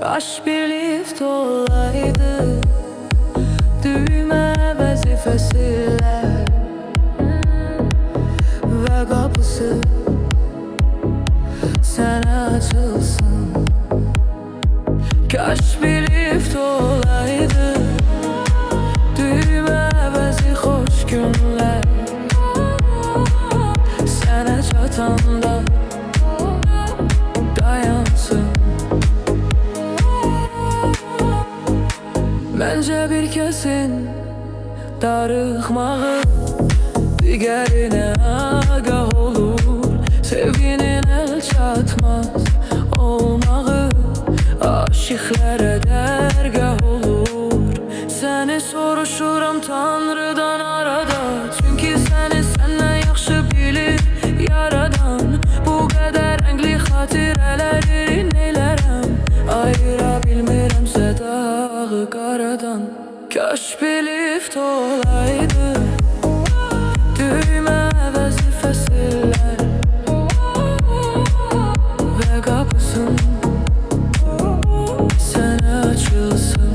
Kaş bir lift olaydı. Düğme vazifesiyle Ve kapısı Sana açılsın. Kaş bir lift olaydı. Düğme əvəzi xoş günlər Sənə çatanda Məncə bir kəsin Darıxmağı Digərinə agah olur. Sevginin el çatmaz Olmağı. Aşıqlərə dəyər Kaş bir lift olaydı. Düğme vazifesiler Ve kapısın. Sen açılsın.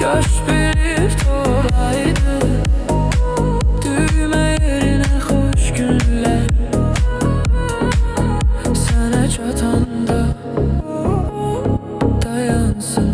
Kaş bir lift olaydı. Düğme yerine hoş günler. Sana çatanda Dayansın.